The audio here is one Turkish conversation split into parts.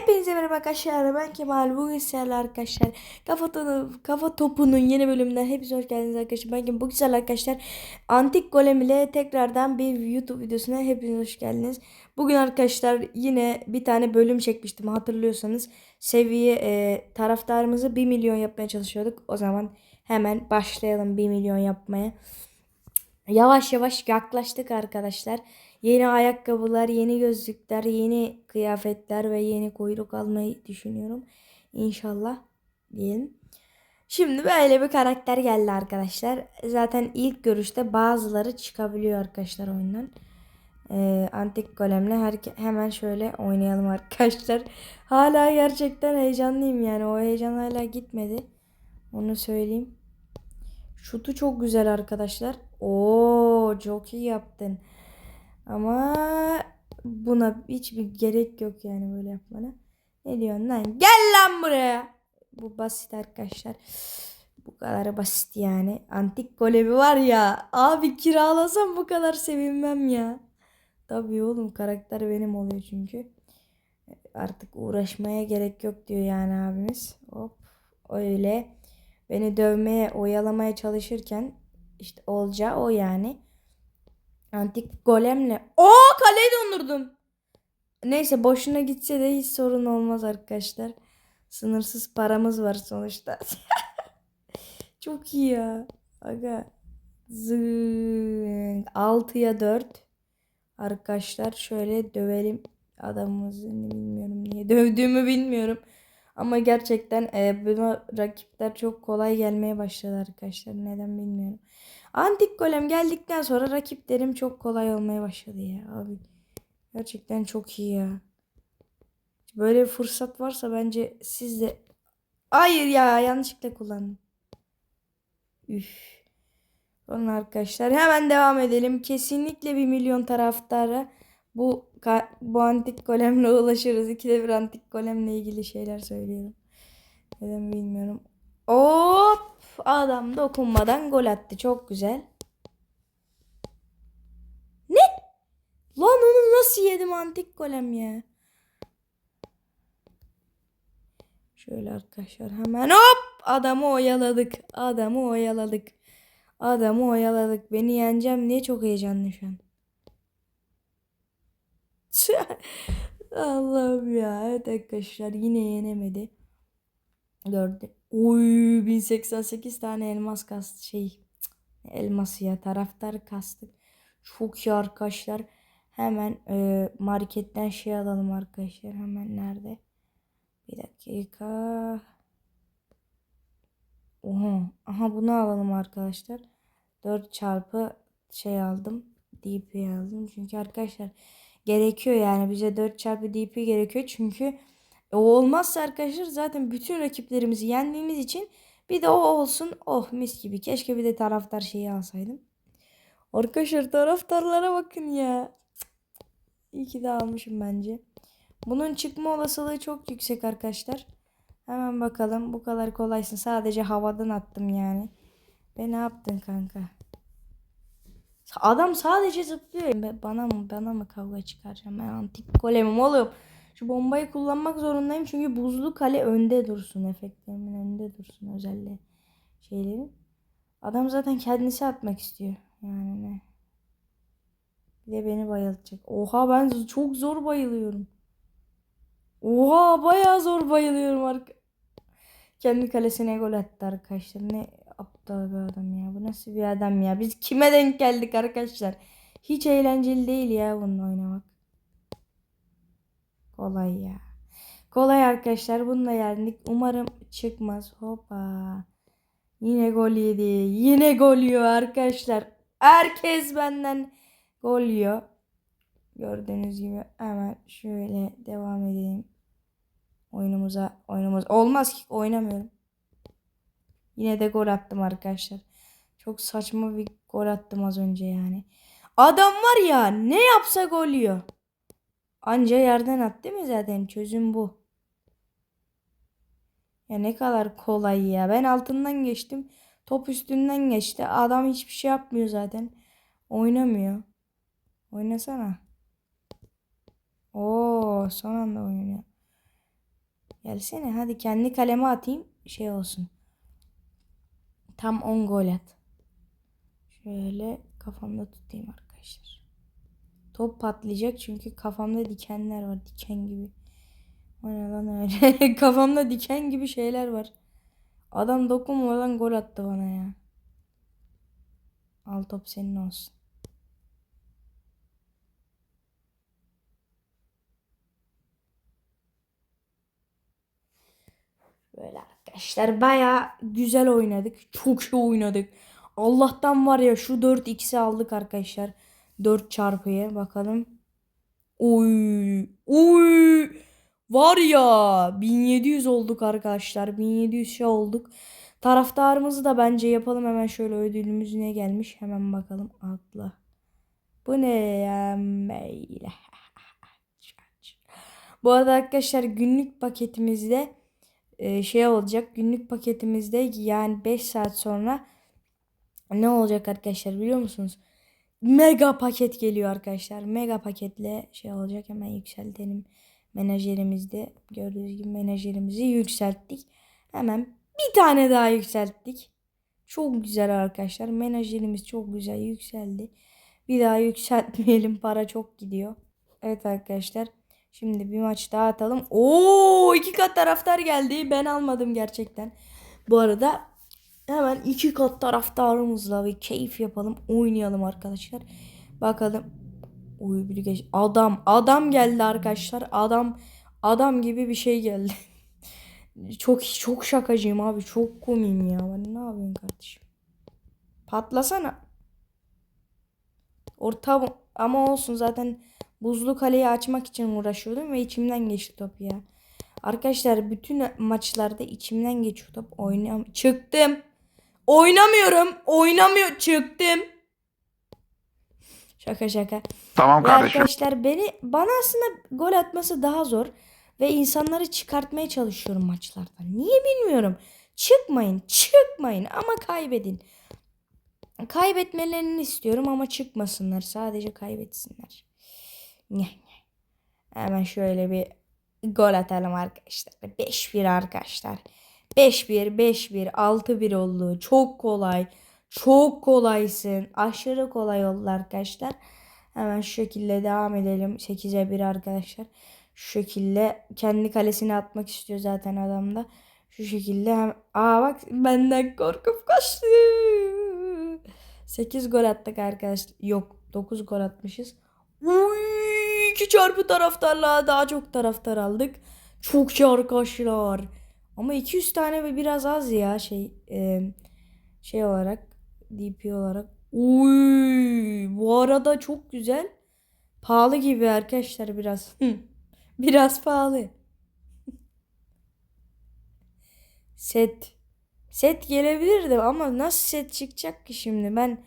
Hepinize merhaba arkadaşlar. Ben Kemal. Bugün sizlerle arkadaşlar kafa, Tonu- kafa topunun yeni bölümünden hepinize hoş geldiniz arkadaşlar. Ben Kemal. Bugün sizlerle arkadaşlar Antik Golem ile tekrardan bir YouTube videosuna hepiniz hoş geldiniz. Bugün arkadaşlar yine bir tane bölüm çekmiştim hatırlıyorsanız. Seviye e, taraftarımızı 1 milyon yapmaya çalışıyorduk. O zaman hemen başlayalım 1 milyon yapmaya. Yavaş yavaş yaklaştık arkadaşlar. Yeni ayakkabılar, yeni gözlükler, yeni kıyafetler ve yeni kuyruk almayı düşünüyorum. İnşallah diyelim. Şimdi böyle bir karakter geldi arkadaşlar. Zaten ilk görüşte bazıları çıkabiliyor arkadaşlar oyundan. Ee, antik golemle herke- hemen şöyle oynayalım arkadaşlar. Hala gerçekten heyecanlıyım yani. O heyecan hala gitmedi. Onu söyleyeyim. Şutu çok güzel arkadaşlar. Oo çok iyi yaptın. Ama buna hiçbir gerek yok yani böyle yapmana. Ne diyorsun lan? Gel lan buraya. Bu basit arkadaşlar. Bu kadar basit yani. Antik golemi var ya. Abi kiralasam bu kadar sevinmem ya. Tabii oğlum karakter benim oluyor çünkü. Artık uğraşmaya gerek yok diyor yani abimiz. Hop öyle. Beni dövmeye, oyalamaya çalışırken işte olacağı o yani. Antik golemle. O kaleyi dondurdum. Neyse boşuna gitse de hiç sorun olmaz arkadaşlar. Sınırsız paramız var sonuçta. Çok iyi ya. Aga. Zing. 6'ya 4. Arkadaşlar şöyle dövelim adamımızı. Bilmiyorum niye dövdüğümü bilmiyorum. Ama gerçekten e, buna rakipler çok kolay gelmeye başladı arkadaşlar. Neden bilmiyorum. Antik golem geldikten sonra rakiplerim çok kolay olmaya başladı ya abi. Gerçekten çok iyi ya. Böyle bir fırsat varsa bence siz de... Hayır ya yanlışlıkla kullandım. Üf. Sonra arkadaşlar hemen devam edelim. Kesinlikle bir milyon taraftara bu bu antik golemle ulaşırız. İkide bir antik golemle ilgili şeyler söylüyorum. Neden bilmiyorum. Hop! Adam dokunmadan gol attı. Çok güzel. Ne? Lan onu nasıl yedim antik golem ya? Şöyle arkadaşlar hemen hop! Adamı oyaladık. Adamı oyaladık. Adamı oyaladık. Beni yeneceğim diye çok heyecanlı şu an. Allah'ım ya. Evet arkadaşlar yine yenemedi. Gördü. Oy 1088 tane elmas kastı şey. Elması ya taraftar kastık. Çok iyi arkadaşlar. Hemen e, marketten şey alalım arkadaşlar. Hemen nerede? Bir dakika. Oha. Aha bunu alalım arkadaşlar. 4 çarpı şey aldım. DP aldım. Çünkü arkadaşlar gerekiyor yani bize 4 çarpı DP gerekiyor. Çünkü o olmazsa arkadaşlar zaten bütün rakiplerimizi yendiğimiz için bir de o olsun. Oh mis gibi. Keşke bir de taraftar şeyi alsaydım. Arkadaşlar taraftarlara bakın ya. İyi ki de almışım bence. Bunun çıkma olasılığı çok yüksek arkadaşlar. Hemen bakalım. Bu kadar kolaysın. Sadece havadan attım yani. Ve ne yaptın kanka? Adam sadece zıplıyor. Bana mı bana mı kavga çıkaracağım? Ben antik golemim oğlum. Şu bombayı kullanmak zorundayım çünkü buzlu kale önde dursun. Efektlerimin önünde dursun özelliği şeylerin. Adam zaten kendisi atmak istiyor. Yani ne? Bir de beni bayıltacak. Oha ben çok zor bayılıyorum. Oha bayağı zor bayılıyorum arka. Kendi kalesine gol attı arkadaşlar. Ne aptal bir adam ya. Bu nasıl bir adam ya? Biz kime denk geldik arkadaşlar? Hiç eğlenceli değil ya bununla oynamak. Kolay ya. Kolay arkadaşlar. Bununla yendik. Umarım çıkmaz. Hoppa. Yine gol yedi. Yine gol yiyor arkadaşlar. Herkes benden gol yiyor. Gördüğünüz gibi hemen şöyle devam edelim. Oyunumuza oyunumuz olmaz ki oynamıyorum. Yine de gol attım arkadaşlar. Çok saçma bir gol attım az önce yani. Adam var ya ne yapsa gol yiyor. Anca yerden at değil mi zaten? Çözüm bu. Ya ne kadar kolay ya. Ben altından geçtim. Top üstünden geçti. Adam hiçbir şey yapmıyor zaten. Oynamıyor. Oynasana. Oo, son anda oynuyor. Gelsene hadi kendi kaleme atayım şey olsun. Tam 10 gol at. Şöyle kafamda tutayım arkadaşlar. Top patlayacak çünkü kafamda dikenler var. Diken gibi. O ne lan öyle. kafamda diken gibi şeyler var. Adam dokunmadan gol attı bana ya. Al top senin olsun. Böyle arkadaşlar baya güzel oynadık. Çok iyi oynadık. Allah'tan var ya şu 4x'i aldık arkadaşlar. 4 çarpıya bakalım. Oy. Oy. Var ya 1700 olduk arkadaşlar. 1700 şey olduk. Taraftarımızı da bence yapalım. Hemen şöyle ödülümüz ne gelmiş. Hemen bakalım. Atla. Bu ne ya? Meyle. Bu arada arkadaşlar günlük paketimizde e, şey olacak. Günlük paketimizde yani 5 saat sonra ne olacak arkadaşlar biliyor musunuz? Mega paket geliyor arkadaşlar. Mega paketle şey olacak. Hemen yükseltelim. Menajerimizde gördüğünüz gibi menajerimizi yükselttik. Hemen bir tane daha yükselttik. Çok güzel arkadaşlar. Menajerimiz çok güzel yükseldi. Bir daha yükseltmeyelim. Para çok gidiyor. Evet arkadaşlar. Şimdi bir maç daha atalım. Oo iki kat taraftar geldi. Ben almadım gerçekten. Bu arada hemen iki kat taraftarımızla bir keyif yapalım. Oynayalım arkadaşlar. Bakalım. Oy biri geç. Adam adam geldi arkadaşlar. Adam adam gibi bir şey geldi. çok çok şakacıyım abi. Çok komiyim ya. Ben ne yapıyorsun kardeşim? Patlasana. Orta ama olsun zaten buzlu kaleyi açmak için uğraşıyordum ve içimden geçti top ya. Arkadaşlar bütün maçlarda içimden geçiyor top. Oynam çıktım. Oynamıyorum. Oynamıyor. Çıktım. Şaka şaka. Tamam Ve kardeşim. arkadaşlar beni bana aslında gol atması daha zor ve insanları çıkartmaya çalışıyorum maçlardan. Niye bilmiyorum. Çıkmayın, çıkmayın ama kaybedin. Kaybetmelerini istiyorum ama çıkmasınlar. Sadece kaybetsinler. Hemen şöyle bir gol atalım arkadaşlar. 5-1 arkadaşlar. 5-1, 5-1, 6-1 oldu. Çok kolay. Çok kolaysın. Aşırı kolay oldu arkadaşlar. Hemen şu şekilde devam edelim. 8'e 1 arkadaşlar. Şu şekilde kendi kalesine atmak istiyor zaten adam da. Şu şekilde hem... Aa bak benden korkup kaçtı. 8 gol attık arkadaşlar. Yok 9 gol atmışız. Uy, 2 çarpı taraftarla daha çok taraftar aldık. Çok arkadaşlar. Ama 200 tane ve biraz az ya şey e, şey olarak DP olarak. Uy, bu arada çok güzel. Pahalı gibi arkadaşlar biraz. biraz pahalı. Set. Set gelebilirdi ama nasıl set çıkacak ki şimdi? Ben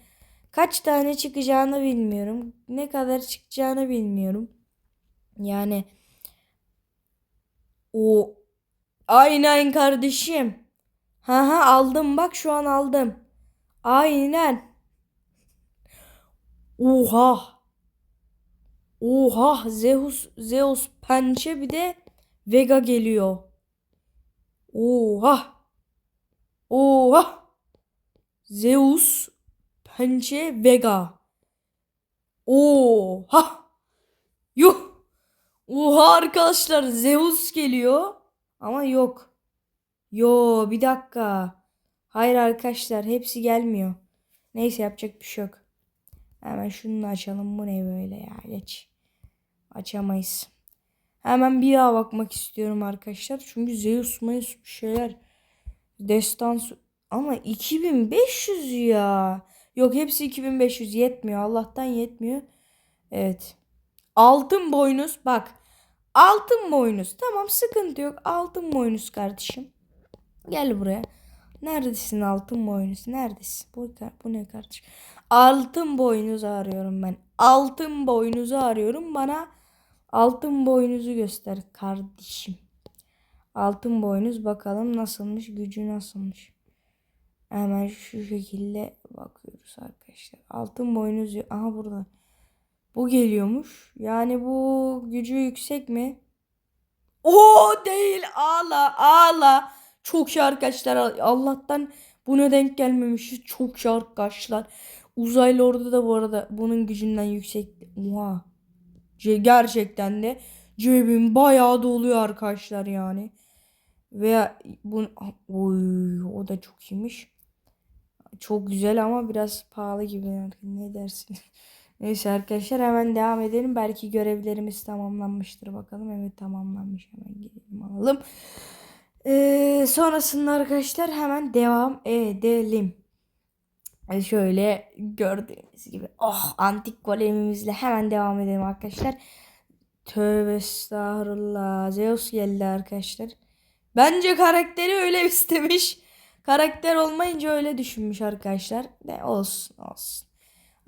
kaç tane çıkacağını bilmiyorum. Ne kadar çıkacağını bilmiyorum. Yani o aynen kardeşim. Ha ha aldım bak şu an aldım. Aynen. Oha. Oha Zeus Zeus pençe bir de Vega geliyor. Oha. Oha. Zeus pençe Vega. Oha. Yuh. Oha arkadaşlar Zeus geliyor. Ama yok. Yo bir dakika. Hayır arkadaşlar hepsi gelmiyor. Neyse yapacak bir şey yok. Hemen şunu açalım. Bu ne böyle ya geç. Açamayız. Hemen bir daha bakmak istiyorum arkadaşlar. Çünkü Zeus Mayus bir şeyler. Destans ama 2500 ya. Yok hepsi 2500 yetmiyor. Allah'tan yetmiyor. Evet. Altın boynuz bak. Altın boynuz. Tamam sıkıntı yok. Altın boynuz kardeşim. Gel buraya. Neredesin altın boynuz? Neredesin? Bu, bu ne kardeşim? Altın boynuzu arıyorum ben. Altın boynuzu arıyorum. Bana altın boynuzu göster kardeşim. Altın boynuz bakalım nasılmış, gücü nasılmış. Hemen şu şekilde bakıyoruz arkadaşlar. Altın boynuz aha burada. Bu geliyormuş. Yani bu gücü yüksek mi? O değil ağla ağla. Çok iyi arkadaşlar. Allah'tan buna denk gelmemişiz. Çok iyi arkadaşlar. Uzaylı orada da bu arada bunun gücünden yüksek. Oha. Gerçekten de cebim bayağı doluyor arkadaşlar yani. Ve bu oy o da çok iyiymiş. Çok güzel ama biraz pahalı gibi. Ne dersin? Neyse arkadaşlar hemen devam edelim. Belki görevlerimiz tamamlanmıştır bakalım. Evet tamamlanmış. Hemen gidelim alalım. Ee, sonrasında arkadaşlar hemen devam edelim. E, Şöyle gördüğünüz gibi oh antik golemimizle hemen devam edelim arkadaşlar. Tövbe estağfurullah. Zeus geldi arkadaşlar. Bence karakteri öyle istemiş. Karakter olmayınca öyle düşünmüş arkadaşlar. Ne olsun olsun.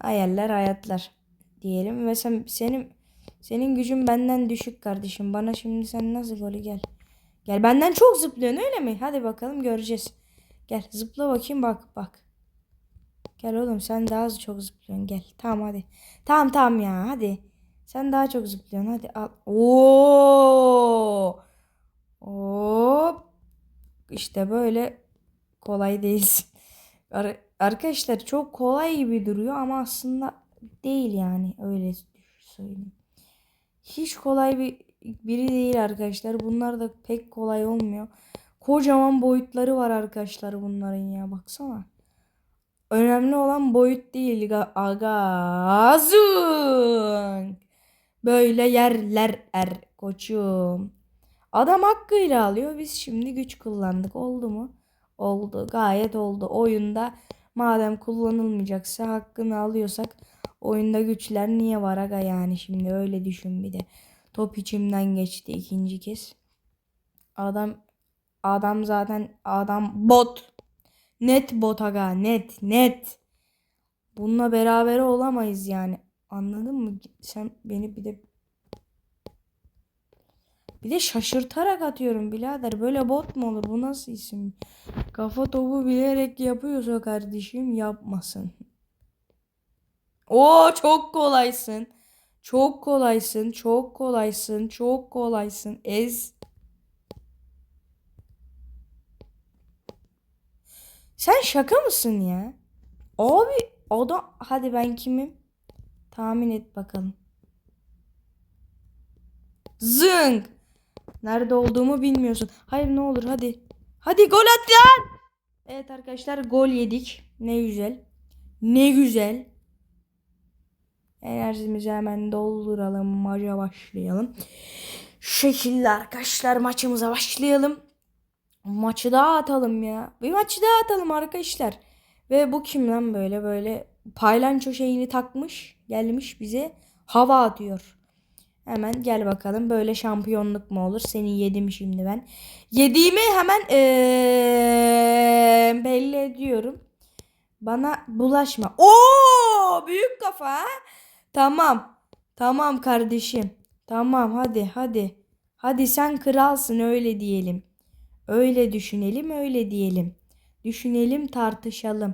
Hayaller hayatlar diyelim ve sen senin senin gücün benden düşük kardeşim. Bana şimdi sen nasıl golü gel. Gel benden çok zıplıyorsun öyle mi? Hadi bakalım göreceğiz. Gel zıpla bakayım bak bak. Gel oğlum sen daha az çok zıplıyorsun gel. Tamam hadi. Tamam tamam ya hadi. Sen daha çok zıplıyorsun hadi al. Oo! Hop. İşte böyle kolay değilsin. Ar- Arkadaşlar çok kolay gibi duruyor ama aslında değil yani öyle söyleyeyim. Hiç kolay bir biri değil arkadaşlar. Bunlar da pek kolay olmuyor. Kocaman boyutları var arkadaşlar bunların ya baksana. Önemli olan boyut değil. Ga- Agazın. Böyle yerler er koçum. Adam hakkıyla alıyor. Biz şimdi güç kullandık. Oldu mu? Oldu. Gayet oldu. Oyunda madem kullanılmayacaksa hakkını alıyorsak oyunda güçler niye var aga yani şimdi öyle düşün bir de. Top içimden geçti ikinci kez. Adam adam zaten adam bot. Net bot aga net net. Bununla beraber olamayız yani. Anladın mı? Sen beni bir de bir de şaşırtarak atıyorum birader. Böyle bot mu olur? Bu nasıl isim? Kafa topu bilerek yapıyorsa kardeşim yapmasın. Oo çok kolaysın. Çok kolaysın. Çok kolaysın. Çok kolaysın. Ez. Sen şaka mısın ya? Abi adam hadi ben kimim? Tahmin et bakalım. Zınk. Nerede olduğumu bilmiyorsun. Hayır ne olur hadi. Hadi gol at lan. Evet arkadaşlar gol yedik. Ne güzel. Ne güzel. Enerjimizi hemen dolduralım. Maça başlayalım. Şu şekilde arkadaşlar maçımıza başlayalım. Maçı daha atalım ya. Bir maçı daha atalım arkadaşlar. Ve bu kim lan böyle böyle paylanço şeyini takmış. Gelmiş bize hava atıyor. Hemen gel bakalım böyle şampiyonluk mu olur? Seni yedim şimdi ben. Yediğimi hemen ee, belli ediyorum. Bana bulaşma. Oo büyük kafa. ha? Tamam. Tamam kardeşim. Tamam hadi hadi. Hadi sen kralsın öyle diyelim. Öyle düşünelim öyle diyelim. Düşünelim tartışalım.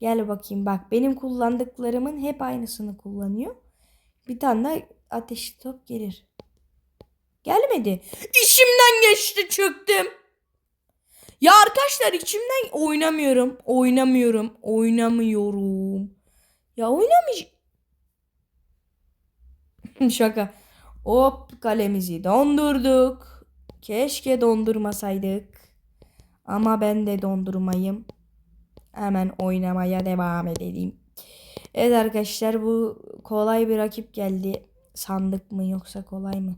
Gel bakayım bak benim kullandıklarımın hep aynısını kullanıyor. Bir tane de ateşli top gelir. Gelmedi. İçimden geçti çıktım. Ya arkadaşlar içimden oynamıyorum. Oynamıyorum. Oynamıyorum. Ya oynamayacağım. Şaka. Hop kalemizi dondurduk. Keşke dondurmasaydık. Ama ben de dondurmayım. Hemen oynamaya devam edelim. Evet arkadaşlar bu kolay bir rakip geldi. Sandık mı yoksa kolay mı?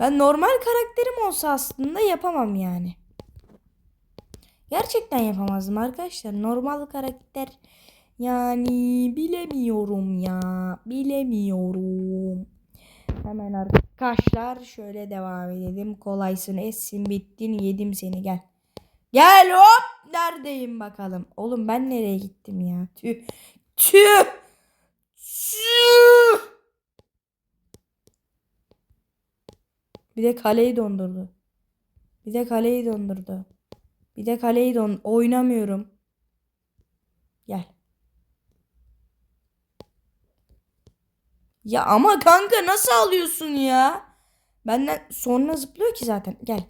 Ben normal karakterim olsa aslında yapamam yani. Gerçekten yapamazdım arkadaşlar. Normal karakter yani bilemiyorum ya. Bilemiyorum. Hemen arkadaşlar şöyle devam edelim. Kolaysın etsin bittin yedim seni gel. Gel hop neredeyim bakalım. Oğlum ben nereye gittim ya? Tüh. Tüh. Tüh. Bir de kaleyi dondurdu. Bir de kaleyi dondurdu. Bir de kaleyi don oynamıyorum. Gel. Ya ama kanka nasıl alıyorsun ya? Benden sonra zıplıyor ki zaten. Gel.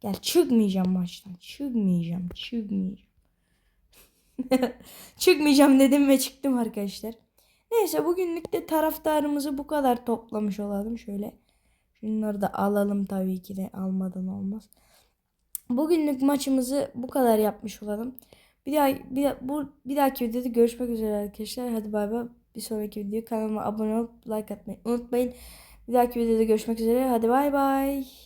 Gel çıkmayacağım maçtan. Çıkmayacağım. Çıkmayacağım. çıkmayacağım dedim ve çıktım arkadaşlar. Neyse bugünlük de taraftarımızı bu kadar toplamış olalım. Şöyle şunları da alalım tabii ki de almadan olmaz. Bugünlük maçımızı bu kadar yapmış olalım. Bir daha bir, bu bir dahaki videoda görüşmek üzere arkadaşlar. Hadi bay bay. Bir sonraki video kanalıma abone olup like atmayı unutmayın. Bir dahaki videoda görüşmek üzere. Hadi bay bay.